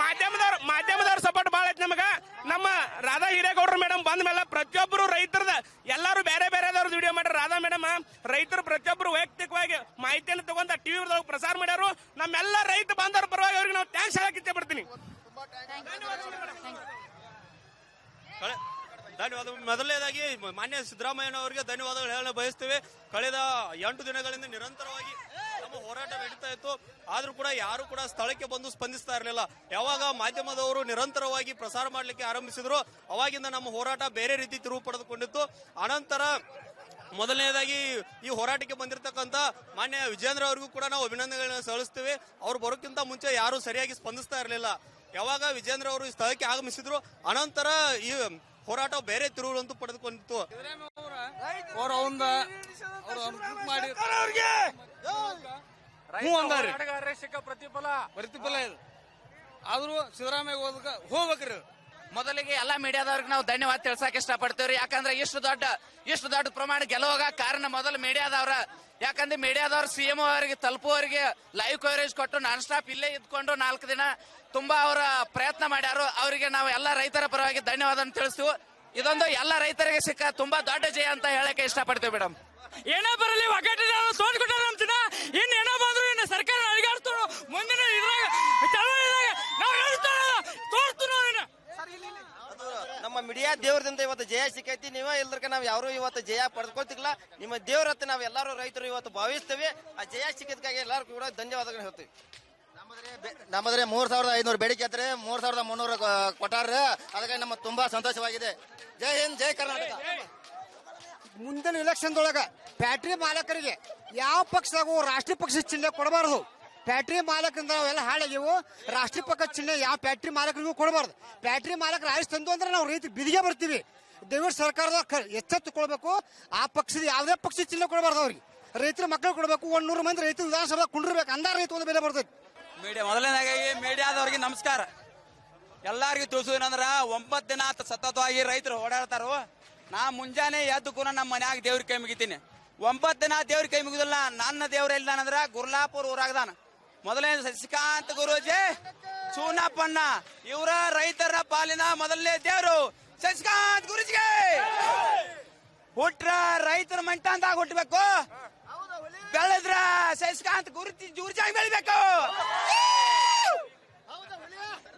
ಮಾಧ್ಯಮದವ್ರ ಮಾಧ್ಯಮದವ್ರ support ಭಾಳ ಐತಿ ನಮಗ. ನಮ್ಮ ರಾಧಾ ಹಿರೇಗೌಡರು ಮೇಡಮ್ ಬಂದ ಮೇಲೆ ಪ್ರತಿಯೊಬ್ಬರು ರೈತರದ, ಎಲ್ಲರೂ ಬೇರೆ ಬೇರೆದವ್ರದ್ದು ವಿಡಿಯೋ ಮಾಡ್ಯಾರ. ರಾಧಾ ಮೇಡಮ್ ರೈತರು ಪ್ರತಿಯೊಬ್ಬರು ವೈಯಕ್ತಿಕವಾಗಿ ಮಾಹಿತಿಯನ್ನು ತಗೊಂಡ ಟಿವಿ ಪ್ರಸಾರ ಮಾಡ್ಯಾರು. ನಮ್ಮೆಲ್ಲ ರೈತ ಬಾಂಧವರ ಪರವಾಗಿ ಅವ್ರಿಗೆ ನಾವು ಟ್ಯಾಂಕ್ಸ್ ಹೇಳಕ್ ಇಚ್ಛೆ ಪಡ್ತೀನಿ. ಧನ್ಯವಾದ. ಮೊದಲನೇದಾಗಿ ಮಾನ್ಯ ಸಿದ್ದರಾಮಯ್ಯನವರಿಗೆ ಧನ್ಯವಾದಗಳು ಹೇಳಲು ಬಯಸ್ತೇವೆ. ಕಳೆದ ಎಂಟು ದಿನಗಳಿಂದ ನಿರಂತರವಾಗಿ ನಮ್ಮ ಹೋರಾಟ ನಡೀತಾ ಇತ್ತು. ಆದ್ರೂ ಕೂಡ ಯಾರು ಕೂಡ ಸ್ಥಳಕ್ಕೆ ಬಂದು ಸ್ಪಂದಿಸ್ತಾ ಇರಲಿಲ್ಲ. ಯಾವಾಗ ಮಾಧ್ಯಮದವರು ನಿರಂತರವಾಗಿ ಪ್ರಸಾರ ಮಾಡಲಿಕ್ಕೆ ಆರಂಭಿಸಿದ್ರು, ಅವಾಗಿಂದ ನಮ್ಮ ಹೋರಾಟ ಬೇರೆ ರೀತಿ ತಿರುವು ಪಡೆದುಕೊಂಡಿತ್ತು. ಅನಂತರ ಮೊದಲನೇದಾಗಿ ಈ ಹೋರಾಟಕ್ಕೆ ಬಂದಿರತಕ್ಕಂಥ ಮಾನ್ಯ ವಿಜೇಂದ್ರ ಅವರಿಗೂ ಕೂಡ ನಾವು ಅಭಿನಂದನೆಗಳನ್ನ ಸಲ್ಲಿಸ್ತೀವಿ. ಅವ್ರು ಬರೋಕ್ಕಿಂತ ಮುಂಚೆ ಯಾರು ಸರಿಯಾಗಿ ಸ್ಪಂದಿಸ್ತಾ ಇರಲಿಲ್ಲ. ಯಾವಾಗ ವಿಜೇಂದ್ರ ಅವರು ಈ ಸ್ಥಳಕ್ಕೆ ಆಗಮಿಸಿದ್ರು, ಅನಂತರ ಈ ಹೋರಾಟ ಬೇರೆ ತಿರುವುಗಳಂತೂ ಪಡೆದುಕೊಂಡಿತ್ತು. ಅವ್ರ ಅವಂದ ಮಾಡಿ. ಹ್ಞೂ ಅಂದಾರಿ. ಪ್ರತಿಫಲ. ಪ್ರತಿಫಲ ಇದು. ಆದ್ರೂ ಸಿದ್ದರಾಮಯ್ಯ ಹೋದಕ ಹೋಗ್ಬೇಕ್ರಿ. ಮೊದಲಿಗೆ ಎಲ್ಲಾ ಮೀಡಿಯಾದವ್ರಿಗೆ ನಾವು ಧನ್ಯವಾದ ತಿಳ್ಸಕ್ ಇಷ್ಟಪಡ್ತೇವ್ರಿ. ಯಾಕಂದ್ರೆ ಇಷ್ಟು ದೊಡ್ಡ ಇಷ್ಟು ದೊಡ್ಡ ಪ್ರಮಾಣ ಗೆಲುವಾಗ ಕಾರಣ ಮೊದಲು ಮೀಡಿಯಾದವ್ರ. ಯಾಕಂದ್ರೆ ಮೀಡಿಯಾದವ್ರು ಸಿಎಂ ಅವರಿಗೆ ತಲುಪುವವರಿಗೆ ಲೈವ್ ಕವರೇಜ್ ಕೊಟ್ಟು ನಾನ್ ಸ್ಟಾಪ್ ಇಲ್ಲೇ ಇದ್ಕೊಂಡು ನಾಲ್ಕು ದಿನ ತುಂಬಾ ಅವರ ಪ್ರಯತ್ನ ಮಾಡ್ಯಾರು. ಅವರಿಗೆ ನಾವು ಎಲ್ಲ ರೈತರ ಪರವಾಗಿ ಧನ್ಯವಾದ ತಿಳಿಸ್ತೀವಿ. ಇದೊಂದು ಎಲ್ಲ ರೈತರಿಗೆ ಸಿಕ್ಕ ತುಂಬಾ ದೊಡ್ಡ ಜಯ ಅಂತ ಹೇಳಕ್ಕೆ ಇಷ್ಟಪಡ್ತೀವಿ ಮೇಡಮ್ ಏನೋ ಬರಲಿ ಒಗ್ಗಟ್ಟಿನ ತೋರ್ಸ್ಕೊಟ್ಟಾರ ಅಂತಿನ ಇನ್ ಏನೋ ಬಂದ್ರು ಇನ್ನು ಸರ್ಕಾರ ಅಳಿಗಾಡ್ತಾರೋ ಮುಂದಿನ ಇದ್ರಾಗ ಚಳವಳಿದಾಗ ನಾವು ನಮ್ಮ ಮೀಡಿಯಾ ದೇವ್ರದಿಂದ ಇವತ್ತು ಜಯ ಸಿಕ್ಕೈತಿ. ನೀವೇ ಇಲ್ದ್ರಕ ನಾವು ಯಾರು ಇವತ್ತು ಜಯ ಪಡ್ಕೊತಿಲ್ಲ ನಿಮ್ಮ ದೇವ್ರ ಹತ್ರ ನಾವು ಎಲ್ಲಾರು ರೈತರು ಇವತ್ತು ಭಾವಿಸ್ತೇವೆ. ಆ ಜಯ ಸಿಕ್ಕಿದ್ಕಾಗಿ ಎಲ್ಲಾರು ಕೂಡ ಧನ್ಯವಾದಗಳು ಹೇಳ್ತೀವಿ. ನಮ್ಮದ್ರೆ ಮೂರ್ ಸಾವಿರದ ಐನೂರು ಬೇಡಿಕೆ ಹತ್ರ ಮೂರ್ ಸಾವಿರದ ಮುನ್ನೂರು ಕೊಟ್ಟಾರ ಅದಕ್ಕೆ ನಮ್ಮ ತುಂಬಾ ಸಂತೋಷವಾಗಿದೆ. ಜೈ ಹಿಂದ್, ಜೈ ಕರ್ನಾಟಕ. ಮುಂದಿನ ಇಲೆಕ್ಷನ್ದೊಳಗ ಫ್ಯಾಕ್ಟ್ರಿ ಮಾಲಕರಿಗೆ ಯಾವ ಪಕ್ಷದಾಗೂ ರಾಷ್ಟ್ರೀಯ ಪಕ್ಷದ ಚಿಹ್ನೆ ಕೊಡಬಾರದು. ಫ್ಯಾಕ್ಟ್ರಿ ಮಾಲಕರಿಂದ ನಾವೆಲ್ಲ ಹಾಳಾಗಿವು ರಾಷ್ಟ್ರೀಯ ಪಕ್ಷದ ಚಿಹ್ನೆ ಯಾವ ಫ್ಯಾಕ್ಟ್ರಿ ಮಾಲಕರಿಗೂ ಕೊಡಬಾರ್ದು. ಫ್ಯಾಕ್ಟ್ರಿ ಮಾಲಕರು ಆಯ್ಸ್ ತಂದು ಅಂದ್ರೆ ನಾವು ರೈತ ಬಿದಿಗೆ ಬರ್ತೀವಿ. ದಯವಿಟ್ಟು ಸರ್ಕಾರದ ಎಚ್ಚೆತ್ತುಕೊಳ್ಬೇಕು ಆ ಪಕ್ಷದ ಯಾವುದೇ ಪಕ್ಷದ ಚಿಹ್ನೆ ಕೊಡಬಾರ್ದು ಅವ್ರಿಗೆ. ರೈತರ ಮಕ್ಕಳು ಕೊಡಬೇಕು. ಒಂದ್ ನೂರು ಮಂದಿ ರೈತರು ವಿಧಾನಸಭೆ ಕುಂಡಿರ್ಬೇಕು. ಅಂದ ರೈತ ಒಂದು ಬೆಲೆ ಬರ್ತೈತಿ. ಮೀಡಿಯಾ ಮೊದಲನೇದಾಗಿ ಮೀಡಿಯಾದವ್ರಿಗೆ ನಮಸ್ಕಾರ. ಎಲ್ಲರಿಗೂ ತಿಳಿಸೋದೇನಂದ್ರ ಒಂಬತ್ತು ದಿನ ಆತ ಸತತವಾಗಿ ರೈತರು ಓಡಾಡ್ತಾರೋ. ನಾ ಮುಂಜಾನೆ ಎದ್ದು ಕೂಡ ನಮ್ಮ ಮನ್ಯಾಗ ದೇವ್ರ ಕೈ ಮುಗಿತೀನಿ. ಒಂಬತ್ತು ದಿನ ದೇವ್ರ ಕೈ ಮುಗಿದಿಲ್ಲ, ನನ್ನ ದೇವ್ರ ಎಲ್ಲಿದಾನಂದ್ರ ಗುರ್ಲಾಪುರ್ ಊರಾಗದಾನ. ಮೊದಲನೇ ಶಶಿಕಾಂತ್ ಗುರೂಜಿ, ಚೂನಪ್ಪಣ್ಣ, ಇವರ ರೈತರ ಪಾಲಿನ ಮೊದಲನೇ ದೇವರು ಶಶಿಕಾಂತ್ ಗುರುಜಿಗೆ. ಹುಟ್ರ ರೈತರ ಮಂಟ ಅಂತ ಹುಟ್ಟಬೇಕು ಬೆಳೆದ್ರ ಶಶಿಕಾಂತ್ ಗುರುಜಿ, ಜೂರ್ಜಾಗಿ ಬೆಳಿಬೇಕು.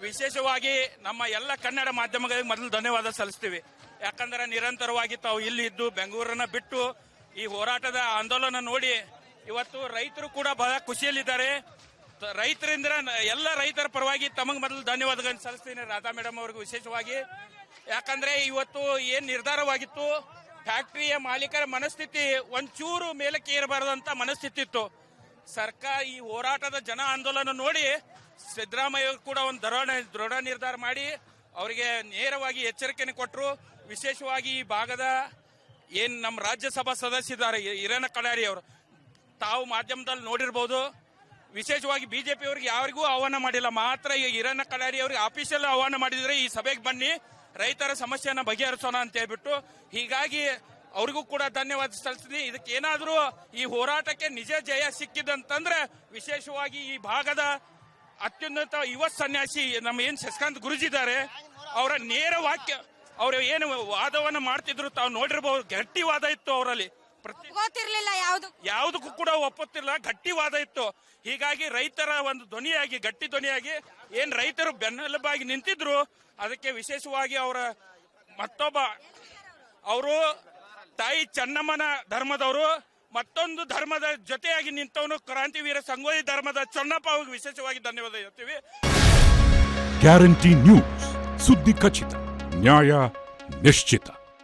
ವಿಶೇಷವಾಗಿ ನಮ್ಮ ಎಲ್ಲ ಕನ್ನಡ ಮಾಧ್ಯಮಗಳಿಗೆ ಮೊದಲು ಧನ್ಯವಾದ ಸಲ್ಲಿಸ್ತೀವಿ. ಯಾಕಂದ್ರೆ ನಿರಂತರವಾಗಿ ತಾವು ಇಲ್ಲಿ ಇದ್ದು, ಬೆಂಗಳೂರನ್ನ ಬಿಟ್ಟು ಈ ಹೋರಾಟದ ಆಂದೋಲನ ನೋಡಿ ಇವತ್ತು ರೈತರು ಕೂಡ ಬಹಳ ಖುಷಿಯಲ್ಲಿದ್ದಾರೆ. ರೈತರಿಂದ ಎಲ್ಲ ರೈತರ ಪರವಾಗಿ ತಮಗೆ ಮೊದಲು ಧನ್ಯವಾದಗಳನ್ನು ಸಲ್ಲಿಸ್ತೀನಿ ರಾಧಾ ಮೇಡಮ್ ಅವ್ರಿಗೆ ವಿಶೇಷವಾಗಿ. ಯಾಕಂದ್ರೆ ಇವತ್ತು ಏನ್ ನಿರ್ಧಾರವಾಗಿತ್ತು, ಫ್ಯಾಕ್ಟರಿಯ ಮಾಲೀಕರ ಮನಸ್ಥಿತಿ ಒಂಚೂರು ಮೇಲಕ್ಕೆ ಏರಬಾರದಂತ ಮನಸ್ಥಿತಿ ಇತ್ತು. ಸರ್ಕಾರ ಈ ಹೋರಾಟದ ಜನ ಆಂದೋಲನ ನೋಡಿ ಸಿದ್ದರಾಮಯ್ಯ ಕೂಡ ಒಂದು ದೃಢ ದೃಢ ನಿರ್ಧಾರ ಮಾಡಿ ಅವರಿಗೆ ನೇರವಾಗಿ ಎಚ್ಚರಿಕೆಯನ್ನು ಕೊಟ್ಟರು. ವಿಶೇಷವಾಗಿ ಈ ಭಾಗದ ಏನು ನಮ್ಮ ರಾಜ್ಯಸಭಾ ಸದಸ್ಯರಿದ್ದಾರೆ ಹಿರಣ್ಣ ಕಡಾರಿ ಅವರು, ತಾವು ಮಾಧ್ಯಮದಲ್ಲಿ ನೋಡಿರ್ಬೋದು. ವಿಶೇಷವಾಗಿ ಬಿಜೆಪಿ ಅವರಿಗೆ ಯಾರಿಗೂ ಆಹ್ವಾನ ಮಾಡಿಲ್ಲ. ಮಾತ್ರ ಈ ಹಿರಣ್ಣ ಕಡಾರಿ ಅವರಿಗೆ ಆಫೀಸಲ್ಲಿ ಆಹ್ವಾನ ಮಾಡಿದರೆ ಈ ಸಭೆಗೆ ಬನ್ನಿ, ರೈತರ ಸಮಸ್ಯೆಯನ್ನು ಬಗೆಹರಿಸೋಣ ಅಂತ ಹೇಳ್ಬಿಟ್ಟು. ಹೀಗಾಗಿ ಅವ್ರಿಗೂ ಕೂಡ ಧನ್ಯವಾದ ಸಲ್ಲಿಸ್ತೀನಿ. ಇದಕ್ಕೇನಾದರೂ ಈ ಹೋರಾಟಕ್ಕೆ ನಿಜ ಜಯ ಸಿಕ್ಕಿದಂತಂದ್ರೆ ವಿಶೇಷವಾಗಿ ಈ ಭಾಗದ ಅತ್ಯುನ್ನತ ಯುವ ಸನ್ಯಾಸಿ ನಮ್ಮ ಏನ್ ಶಶಕಾಂತ್ ಗುರುಜಿ ಇದ್ದಾರೆ ಅವರ ನೇರ ವಾಕ್ಯ ಅವರು ಏನು ವಾದವನ್ನ ಮಾಡ್ತಿದ್ರು ತಾವು ನೋಡಿರಬಹುದು ಗಟ್ಟಿ ವಾದ ಇತ್ತು ಅವರಲ್ಲಿ. ಗೊತ್ತಿರ್ಲಿಲ್ಲ ಯಾವ್ದು. ಯಾವುದಕ್ಕೂ ಕೂಡ ಒಪ್ಪುತ್ತಿಲ್ಲ ಗಟ್ಟಿ ವಾದ ಇತ್ತು. ಹೀಗಾಗಿ ರೈತರ ಒಂದು ಧ್ವನಿಯಾಗಿ ಗಟ್ಟಿ ಧ್ವನಿಯಾಗಿ ಏನ್ ರೈತರು ಬೆನ್ನೆಲುಬಾಗಿ ನಿಂತಿದ್ರು ಅದಕ್ಕೆ ವಿಶೇಷವಾಗಿ ಅವರ ಮತ್ತೊಬ್ಬ ಅವರು ತಾಯಿ ಚೆನ್ನಮ್ಮನ ಧರ್ಮದವರು ಮತ್ತೊಂದು ಧರ್ಮದ ಜೊತೆಯಾಗಿ ನಿಂತವನು ಕ್ರಾಂತಿವೀರ ಸಂಗೊಳ್ಳಿ ಧರ್ಮದ ಚೊನ್ನಪ್ಪ. ಅವ್ರಿಗೆ ವಿಶೇಷವಾಗಿ ಧನ್ಯವಾದ ಹೇಳ್ತೀವಿ. ಗ್ಯಾರಂಟಿ ನ್ಯೂಸ್ ಸುದ್ದಿ ಖಚಿತ, ನ್ಯಾಯ ನಿಶ್ಚಿತ.